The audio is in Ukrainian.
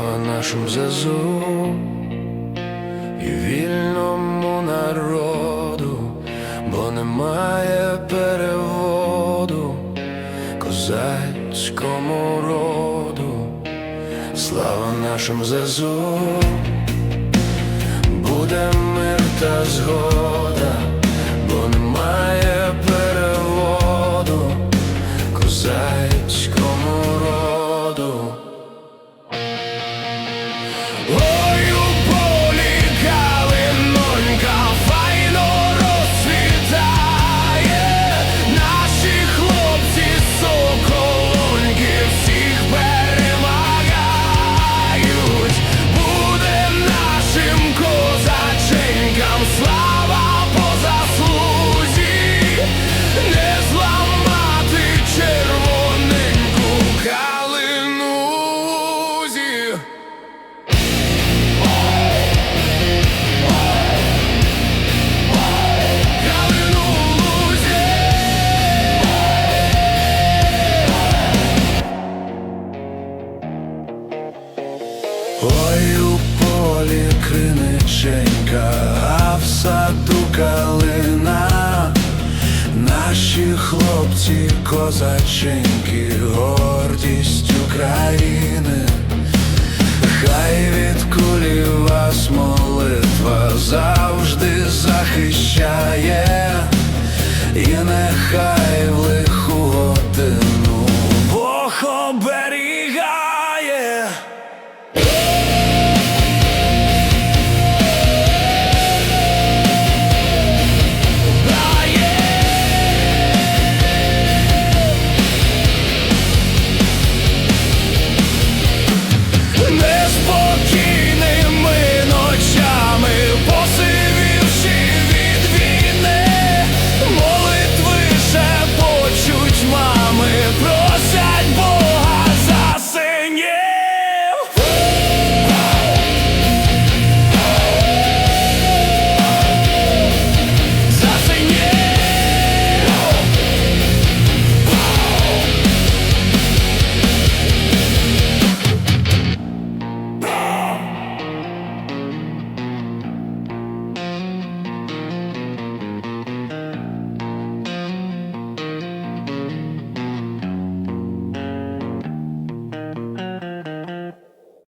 Слава нашим ЗСУ і вільному народу, бо немає переводу козацькому роду. Слава нашим ЗСУ, буде мир та згода, Ой у полі криниченька, а в саду калина, наші хлопці козаченьки, гордість України, хай від кулі вас молитва завжди захищає, і нехай в лиху годину